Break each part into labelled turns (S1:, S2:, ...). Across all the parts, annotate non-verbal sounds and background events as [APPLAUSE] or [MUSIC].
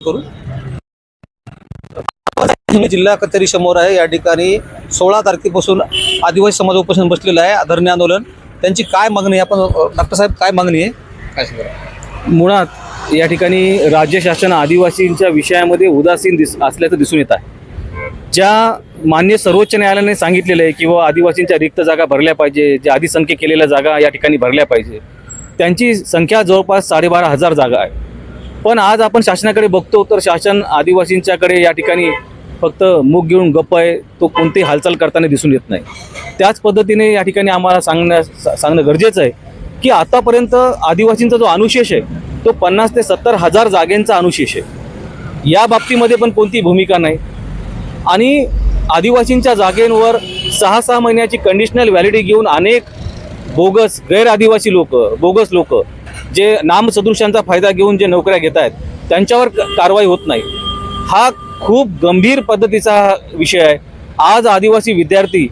S1: करू मी जिल्हा कचेरी समोर आहे. या ठिकाणी सोळा तारखेपासून आदिवासी समाज उपोषण बसलेलं आहे. धरणे आंदोलन. त्यांची काय मागणी आहे? आपण डॉक्टर साहेब काय मागणी आहे? काय सांगा?
S2: मुळात या ठिकाणी राज्य शासन आदिवासींच्या विषयामध्ये उदासीन दिस असल्याचं दिसून येत आहे. ज्या मान्य सर्वोच्च न्यायालयाने सांगितलेलं आहे किंवा आदिवासींच्या रिक्त जागा भरल्या पाहिजे ज्या आदिसंख्य केलेल्या जागा या ठिकाणी भरल्या पाहिजे. त्यांची संख्या जवळपास साडेबारा हजार जागा आहे. पण आज आपण शासनाकडे बघतो तर शासन आदिवासींच्याकडे या ठिकाणी फक्त मूग घेऊन गप्प आहे तो कोणतीही हालचाल करताना दिसून येत नाही. त्याच पद्धतीने या ठिकाणी आम्हाला सांगण्या सा- सांगणं गरजेचं आहे की आतापर्यंत आदिवासींचा जो अनुशेष आहे तो पन्नास ते सत्तर हजार जागेंचा अनुशेष आहे. या बाबतीमध्ये पण कोणती भूमिका नाही. आणि आदिवासींच्या जागेंवर सहा सहा महिन्याची कंडिशनल व्हॅलिडी घेऊन अनेक बोगस गैर आदिवासी लोक बोगस लोक जे नामसदृशांचा फायदा घेऊन जे नोकऱ्या घेत आहेत त्यांच्यावर क- कारवाई होत नाही. हा खूप गंभीर पद्धतीचा विषय आहे. आज आदिवासी विद्यार्थी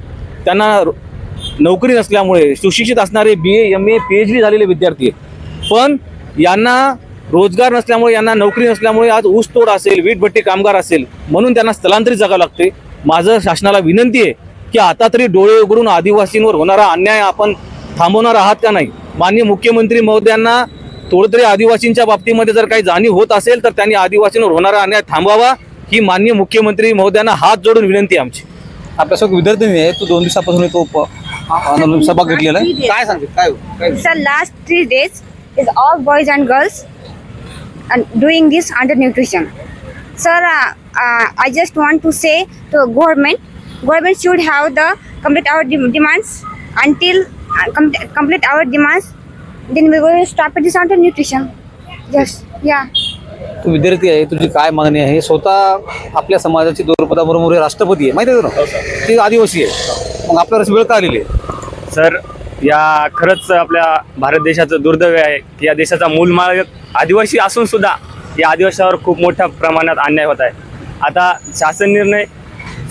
S2: त्यांना रो- नोकरी नसल्यामुळे सुशिक्षित असणारे B A M A P H D झालेले विद्यार्थी आहेत. पण यांना रोजगार नसल्यामुळे यांना नोकरी नसल्यामुळे आज ऊसतोड असेल वीटभट्टी कामगार असेल म्हणून त्यांना स्थलांतरित जागावं लागते. माझं शासनाला विनंती आहे की आता तरी डोळे उघडून आदिवासींवर होणारा अन्याय आपण थांबवणार आहात का नाही? माननीय मुख्यमंत्री महोदयांना थोडं तरी आदिवासींच्या बाबतीमध्ये जर काही जाणीव होत असेल तर त्यांनी आदिवासींवर होणारा अन्याय थांबवावा. ही माननीय मुख्यमंत्री महोदयांना हात जोडून विनंती आहे आमची.
S1: आपल्यासोबत विद्यार्थी आहे तो दोन दिवसापासून तो आंदोलन सभा घेतलेला आहे. काय सांगते काय काय
S3: Sir, last three days is all boys and girls and doing this undernutrition. Sir, uh, uh, I just want to say to government, government should have the complete complete our demands. Then we will stop this undernutrition. Yes, yeah.
S1: तू विद्यार्थी आहे तुझी काय मागणी आहे स्वतः आपल्या समाजाची द्रौपदाबरोबर राष्ट्रपती आहे माहिती आहे तुला ती आदिवासी आहे मग आपल्याला वेळ का आलेली आहे
S4: सर या खरंच आपल्या भारत देशाचं दुर्दैव आहे की या देशाचा मूलमाळ आदिवासी असून सुद्धा या आदिवासीवर खूप मोठ्या प्रमाणात अन्याय होत आहे आता शासन निर्णय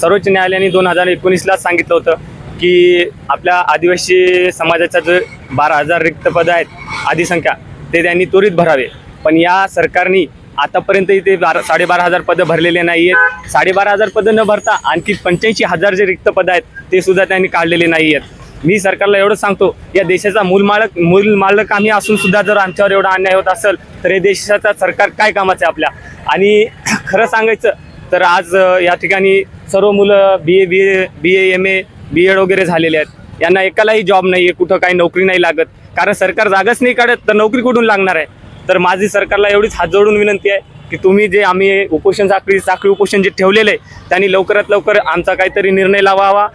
S4: सर्वोच्च न्यायालयाने दोन हजार एकोणीसलाच सांगितलं होतं की आपल्या आदिवासी समाजाचा जे बारा हजार रिक्तपदं आहेत आदिसंख्या ते त्यांनी त्वरित भरावे. पण या सरकारने आतापर्यंत इथे बारा साडेबारा हजार पदं भरलेले नाही आहेत साडेबारा हजार पदं न भरता आणखी पंच्याऐंशी हजार जे रिक्त पदं आहेत ते सुद्धा त्यांनी काढलेले नाही आहेत मी सरकारला एवढं सांगतो या देशाचा मूल मालक मूल मालक आम्ही असून सुद्धा जर आमच्यावर एवढा अन्याय होत असेल तर हे देशाचा सरकार काय कामाचं आहे आपल्या? आणि [CLEARS THROAT] खरं सांगायचं तर आज या ठिकाणी सर्व मुलं बी A B A B A M A B Ed वगैरे झालेले आहेत. यांना एकालाही जॉब नाही आहे कुठं काही नोकरी नाही लागत. कारण सरकार जागाच नाही काढत तर नोकरी कुठून लागणार आहे? तर माझी सरकारला एवढीच हात जोडून विनंती आहे की तुम्ही जे आम्ही उपोषण साखळी साखळी उपोषण जे ठेवलेलं आहे त्यांनी लवकरात लवकर आमचा काहीतरी निर्णय लावावा.